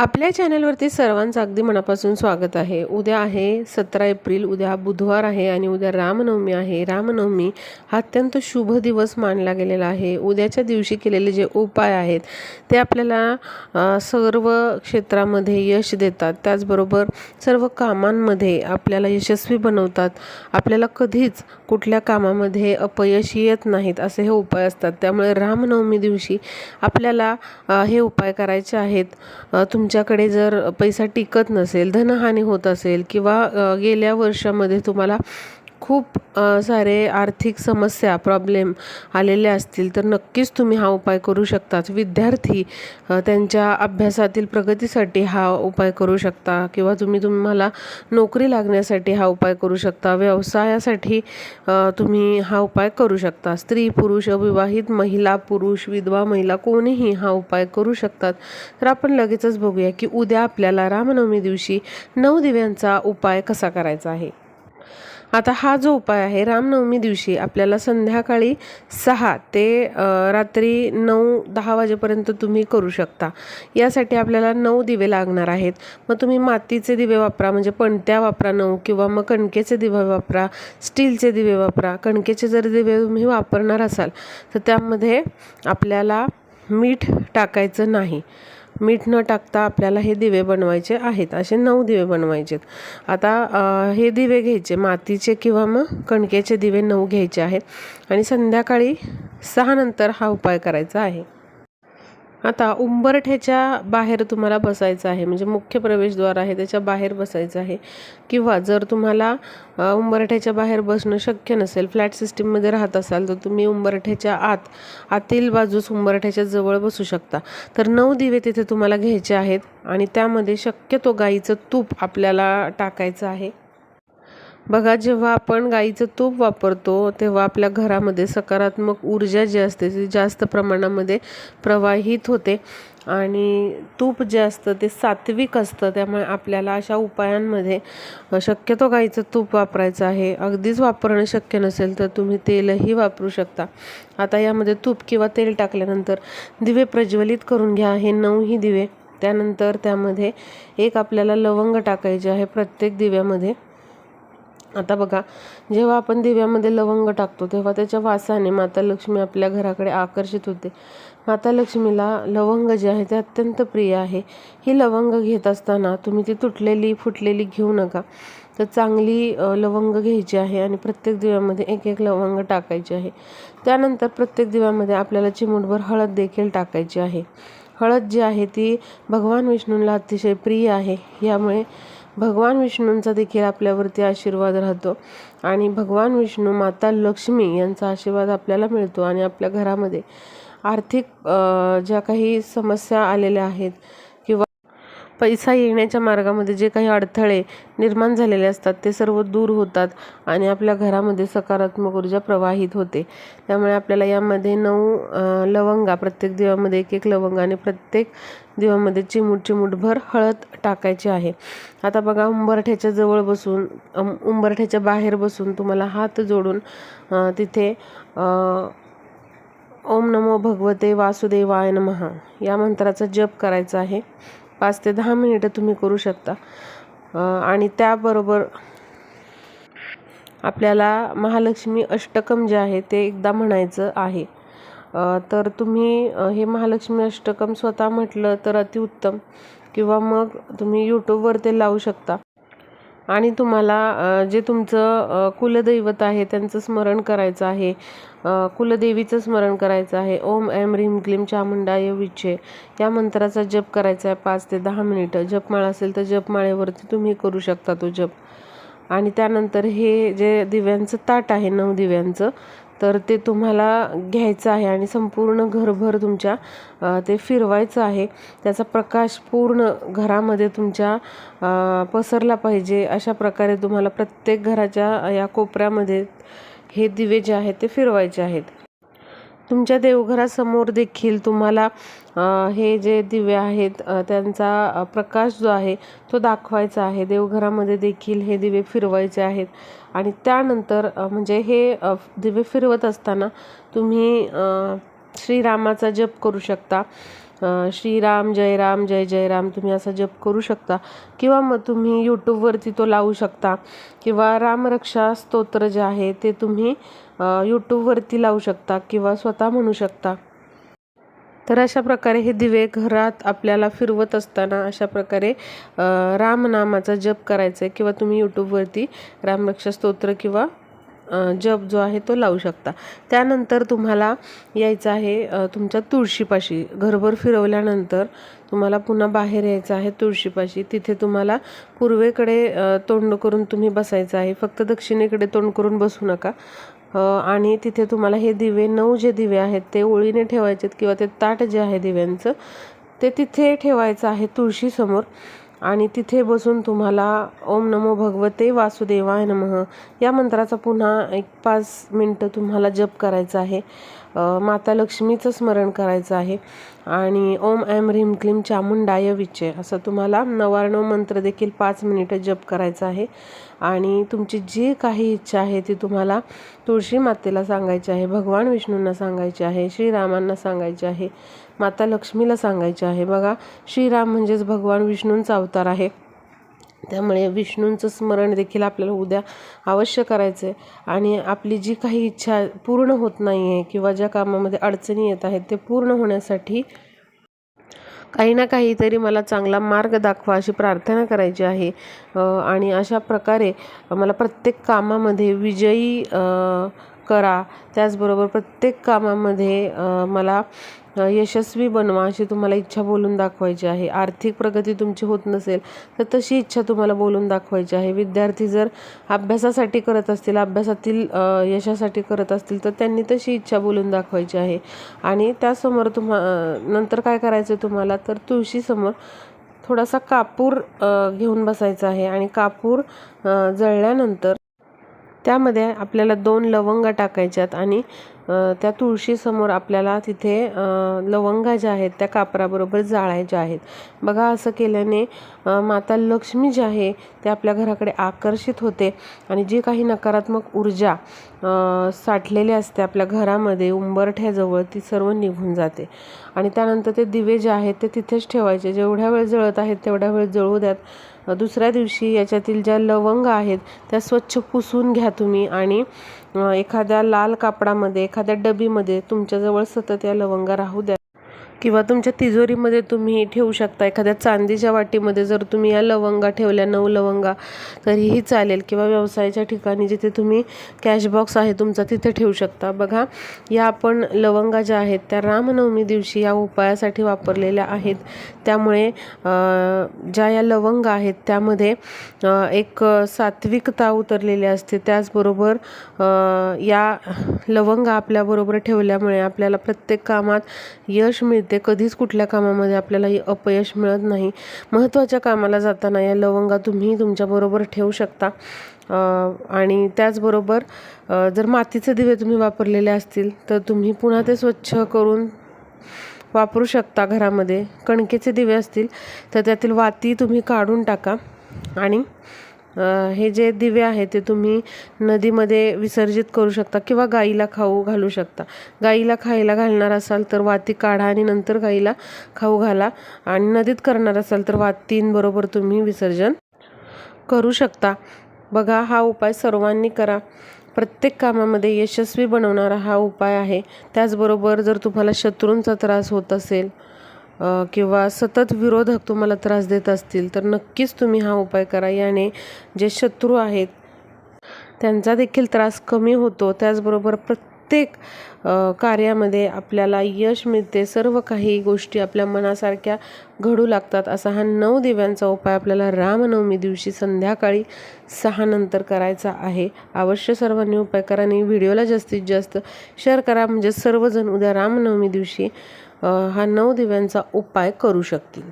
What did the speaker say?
आपल्या चॅनलवरती सर्वांचं अगदी मनापासून स्वागत आहे. उद्या आहे सतरा एप्रिल उद्या बुधवार आहे आणि उद्या रामनवमी आहे. रामनवमी हा अत्यंत शुभ दिवस मानला गेलेला आहे. उद्याच्या दिवशी केलेले जे उपाय आहेत ते आपल्याला सर्व क्षेत्रामध्ये यश देतात. त्याचबरोबर सर्व कामांमध्ये आपल्याला यशस्वी बनवतात. आपल्याला कधीच कुठल्या कामामध्ये अपयश येत नाहीत असे हे उपाय असतात. त्यामुळे रामनवमी दिवशी आपल्याला हे उपाय करायचे आहेत. तुम तुमच्याकडे जर पैसा टिकत नसेल धनहानी होत असेल किंवा गेल्या वर्षामध्ये तुम्हाला खूप सारे आर्थिक समस्या प्रॉब्लेम आलेले असतील तर नक्कीच तुम्ही हा उपाय करू शकतात. विद्यार्थी त्यांच्या अभ्यासातील प्रगतीसाठी हा उपाय करू शकता किंवा तुम्ही तुम्हाला नोकरी लागण्यासाठी हा उपाय करू शकता. व्यवसायासाठी तुम्ही हा उपाय करू शकता. स्त्री पुरुष अविवाहित महिला पुरुष विधवा महिला कोणीही हा उपाय करू शकतात. तर आपण लगेचच बघूया की उद्या आपल्याला रामनवमी दिवशी नऊ दिव्यांचा उपाय कसा करायचा आहे? आता हा जो उपाय आहे रामनवमी दिवशी आपल्याला संध्याकाळी सहा ते रात्री नऊ दहा वाजेपर्यंत तुम्ही करू शकता. यासाठी आपल्याला नऊ दिवे लागणार आहेत. मग तुम्ही मातीचे दिवे वापरा म्हणजे पणत्या वापरा नऊ किंवा मग कणकेचे दिवे वापरा स्टीलचे दिवे वापरा. कणकेचे जर दिवे तुम्ही वापरणार असाल तर त्यामध्ये आपल्याला मीठ टाकायचं नाही. मीठ न टाकता आपल्याला हे दिवे बनवायचे आहेत. असे नऊ दिवे बनवायचे आता हे दिवे घ्यायचे मातीचे किंवा मग कणकेचे दिवे नऊ घ्यायचे आहेत. आणि संध्याकाळी सहा नंतर हा उपाय करायचा आहे. आता उंबरठ्याच्या बाहेर तुम्हाला बसायचं आहे म्हणजे मुख्य प्रवेशद्वार आहे त्याच्या बाहेर बसायचं आहे. किंवा जर तुम्हाला उंबरठ्याच्या बाहेर बसणं शक्य नसेल फ्लॅट सिस्टीममध्ये राहत असाल तर तुम्ही उंबरठ्याच्या आत आतील बाजूस उंबरठ्याच्या जवळ बसू शकता. तर नऊ दिवे तिथे तुम्हाला घ्यायचे आहेत आणि त्यामध्ये शक्यतो गाईचं तूप आपल्याला टाकायचं आहे. बघा जेव्हा आपण गाईचं तूप वापरतो तेव्हा आपल्या घरामध्ये सकारात्मक ऊर्जा जी असते ती जास्त प्रमाणामध्ये प्रवाहित होते. आणि तूप जे असतं ते सात्विक असतं. त्यामुळे आपल्याला अशा उपायांमध्ये शक्यतो गाईचं तूप वापरायचं आहे. अगदीच वापरणं शक्य नसेल तर तुम्ही तेलही वापरू शकता. आता यामध्ये तूप किंवा तेल टाकल्यानंतर दिवे प्रज्वलित करून घ्या. हे नऊही दिवे. त्यानंतर त्यामध्ये एक आपल्याला लवंग टाकायचे आहे प्रत्येक दिव्यामध्ये. आता बघा जेव्हा आपण दिव्यामध्ये लवंग टाकतो तेव्हा त्याच्या वासाने माता लक्ष्मी आपल्या घराकडे आकर्षित होते. माता लक्ष्मीला लवंग जे आहे ते अत्यंत प्रिय आहे. ही लवंग घेत असताना तुम्ही ती तुटलेली फुटलेली घेऊ नका. तर चांगली लवंग घ्यायची आहे आणि प्रत्येक दिव्यामध्ये एक एक लवंग टाकायची आहे. त्यानंतर प्रत्येक दिव्यामध्ये आपल्याला चिमूटभर हळद देखील टाकायची आहे. हळद जी आहे ती भगवान विष्णूंना अतिशय प्रिय आहे. यामुळे भगवान विष्णूंचा देखील आपल्यावरती आशीर्वाद राहतो. आणि भगवान विष्णू माता लक्ष्मी यांचा आशीर्वाद आपल्याला मिळतो. आणि आपल्या घरामध्ये आर्थिक ज्या काही समस्या आलेल्या आहेत पैसा येण्याच्या मार्गामध्ये जे काही अडथळे निर्माण झालेले असतात ते सर्व दूर होतात आणि आपल्या घरामध्ये सकारात्मक ऊर्जा प्रवाहित होते. त्यामुळे आपल्याला यामध्ये नऊ लवंगा प्रत्येक दिवामध्ये एक एक लवंग आणि प्रत्येक दिवामध्ये चिमूट चिमूटभर हळद टाकायची आहे. आता बघा उंबरठ्याच्या जवळ बसून उंबरठ्याच्या बाहेर बसून तुम्हाला हात जोडून तिथे ओम नमो भगवते वासुदेवाय नमः या मंत्राचा जप करायचा आहे. पाच ते दहा मिनिटं तुम्ही करू शकता. आणि त्याबरोबर आपल्याला महालक्ष्मी अष्टकम जे आहे ते एकदा म्हणायचं आहे. तर तुम्ही हे महालक्ष्मी अष्टकम स्वतः म्हटलं तर अतिउत्तम. किंवा मग तुम्ही यूट्यूबवर ते लावू शकता. आणि तुम्हाला जे तुमचं कुलदैवत आहे त्यांचं स्मरण करायचं आहे. कुलदेवीचं स्मरण करायचं आहे. ओम ऐम ह्रीम क्लीम चामुंडाय विचे या मंत्राचा जप करायचा आहे पाच ते दहा मिनिटं. जपमाळ असेल तर जपमाळेवरती तुम्ही करू शकता तो जप. आणि त्यानंतर हे जे दिव्यांचं ताट आहे नऊ दिव्यांचं तर ते तुम्हाला घ्यायचं आहे आणि संपूर्ण घरभर तुमच्या ते फिरवायचं आहे. त्याचा प्रकाश पूर्ण घरामध्ये तुमच्या पसरला पाहिजे. अशा प्रकारे तुम्हाला प्रत्येक घराच्या या कोपऱ्यामध्ये हे दिवे जे आहेत ते फिरवायचे आहेत. तुमच्या देवघरासमोर देखील तुम्हाला हे जे दिवे आहेत त्यांचा प्रकाश जो आहे तो दाखवायचा आहे. देवघरामध्ये देखील हे दिवे फिरवायचे आहेत. आणि त्यानंतर म्हणजे हे दिवे फिरवत असताना तुम्ही श्रीरामाचा जप करू शकता. श्रीराम जय राम जय जय राम तुम्ही असा जप करू शकता. किंवा मग तुम्ही यूट्यूबवरती तो लावू शकता. किंवा रामरक्षा स्तोत्र जे आहे ते तुम्ही यूट्यूबवरती लावू शकता किंवा स्वतः म्हणू शकता. तर अशा प्रकारे हे दिवे घरात आपल्याला फिरवत असताना अशा प्रकारे रामनामाचा जप करायचा आहे किंवा तुम्ही यूट्यूबवरती रामरक्षा स्तोत्र किंवा जप जो आहे तो लावू शकता. त्यानंतर तुम्हाला यायचं आहे तुमच्या तुळशीपाशी. घरभर फिरवल्यानंतर तुम्हाला पुन्हा बाहेर यायचं आहे तुळशीपाशी. तिथे तुम्हाला पूर्वेकडे तोंड करून तुम्ही बसायचं आहे. फक्त दक्षिणेकडे तोंड करून बसू नका. आणि तिथे तुम्हाला हे दिवे नऊ जे दिवे आहेत ते ओळीने ठेवायचे आहेत किंवा ते ताट जे आहे दिव्यांचं ते तिथे ठेवायचं आहे तुळशीसमोर. आणि तिथे बसून तुम्हाला ओम नमो भगवते वासुदेवाय नमः. या मंत्राचा पुन्हा एक पाच मिनटं तुम्हाला जप करायचा आहे. माता लक्ष्मीचं स्मरण करायचं आहे. आणि ओम ऐम ह्रीम क्लीम चामुंडाय विचे असं तुम्हाला नवार्णव मंत्र देखील पाच मिनिटं जप करायचं आहे. आणि तुमची जी काही इच्छा आहे ती तुम्हाला तुळशी मातेला सांगायची आहे भगवान विष्णूंना सांगायची आहे श्रीरामांना सांगायची आहे. माता लक्ष्मीला सांगायची आहे. बघा श्रीराम म्हणजेच भगवान विष्णूंचा अवतार आहे. त्यामुळे विष्णूंचं स्मरण देखील आपल्याला उद्या अवश्य करायचं आहे. आणि आपली जी काही इच्छा पूर्ण होत नाही आहे किंवा ज्या कामामध्ये अडचणी येत आहेत ते पूर्ण होण्यासाठी काही ना काहीतरी मला चांगला मार्ग दाखवा अशी प्रार्थना करायची आहे. आणि अशा प्रकारे मला प्रत्येक कामामध्ये विजयी करा. त्याचबरोबर प्रत्येक कामामध्ये मला यशस्वी बनवा अशी तुम्हाला इच्छा बोलून दाखवायची आहे. आर्थिक प्रगती तुमची होत नसेल तर तशी इच्छा तुम्हाला बोलून दाखवायची आहे. विद्यार्थी जर अभ्यासासाठी करत असतील अभ्यासातील यशासाठी करत असतील तर त्यांनी तशी इच्छा बोलून दाखवायची आहे. आणि त्यासमोर तुम्हा नंतर काय करायचं आहे तुम्हाला तर तुळशीसमोर थोडासा कापूर घेऊन बसायचा आहे. आणि कापूर जळल्यानंतर त्यामध्ये आपल्याला दोन लवंगा टाकायच्यात आणि त्या तुळशीसमोर आपल्याला तिथे लवंगा ज्या आहेत त्या कापराबरोबर जाळायच्या आहेत. बघा असं केल्याने माता लक्ष्मी जी आहे ते आपल्या घराकडे आकर्षित होते आणि जी काही नकारात्मक ऊर्जा साठलेली असते आपल्या घरामध्ये उंबरठ्याजवळ ती सर्व निघून जाते. आणि त्यानंतर ते दिवे जे आहेत ते तिथेच ठेवायचे. जेवढ्या वेळ जळत आहेत तेवढ्या वेळ जळू द्यात. दुसऱ्या दिवशी याच्यातील ज्या लवंग आहेत त्या स्वच्छ पुसून घ्या तुम्ही आणि एखाद्या लाल कापडामध्ये एखाद्या डबीमध्ये तुमच्याजवळ सतत या लवंगा राहू द्या. किंवा तुमच्या तिजोरीमध्ये तुम्ही ठेवू शकता एखाद्या चांदीच्या वाटीमध्ये जर तुम्ही या लवंगा ठेवल्या नऊ लवंगा तरीही चालेल. किंवा व्यवसायाच्या ठिकाणी जिथे तुम्ही कॅश बॉक्स आहे तुमचा तिथे ठेवू शकता. बघा या आपण लवंगा ज्या आहेत त्या रामनवमी दिवशी या उपायासाठी वापरलेल्या आहेत. त्यामुळे ज्या या लवंगा आहेत त्यामध्ये एक सात्विकता उतरलेली असते. त्याचबरोबर या लवंगा आपल्याबरोबर ठेवल्यामुळे आपल्याला प्रत्येक कामात यश मिळते. कधीच कुठल्या कामामध्ये आपल्याला अपयश मिळत नाही. महत्त्वाच्या कामाला जाताना या लवंगा तुम्ही तुमच्याबरोबर ठेवू शकता. आणि त्याचबरोबर जर मातीचे दिवे तुम्ही वापरलेले असतील तर तुम्ही पुन्हा ते स्वच्छ करून वापरू शकता घरामध्ये. कणकेचे दिवे असतील तर त्यातील वाती तुम्ही काढून टाका. आणि हे जे दिवे आहेत ते तुम्ही नदीमध्ये विसर्जित करू शकता किंवा गाईला खाऊ घालू शकता. गाईला खायला घालणार असाल तर वाती काढा आणि नंतर गाईला खाऊ घाला आणि नदीत करणार असाल तर वातींबरोबर तुम्ही विसर्जन करू शकता. बघा हा उपाय सर्वांनी करा. प्रत्येक कामामध्ये यशस्वी बनवणारा हा उपाय आहे. त्याचबरोबर जर तुम्हाला शत्रूंचा त्रास होत असेल किंवा सतत विरोधक तुम्हाला त्रास देत असतील तर नक्कीच तुम्ही हा उपाय करा. याने जे शत्रू आहेत त्यांचा देखील त्रास कमी होतो. त्याचबरोबर प्रत्येक कार्यामध्ये आपल्याला यश मिळते. सर्व काही गोष्टी आपल्या मनासारख्या घडू लागतात. असा हा नऊ दिव्यांचा उपाय आपल्याला रामनवमी दिवशी संध्याकाळी सहा नंतर करायचा आहे. अवश्य सर्वांनी उपाय करा आणि व्हिडिओला जास्तीत जास्त शेअर करा. म्हणजे सर्वजण उद्या रामनवमी दिवशी हा नऊ दिव्यांचा उपाय करू शकतील.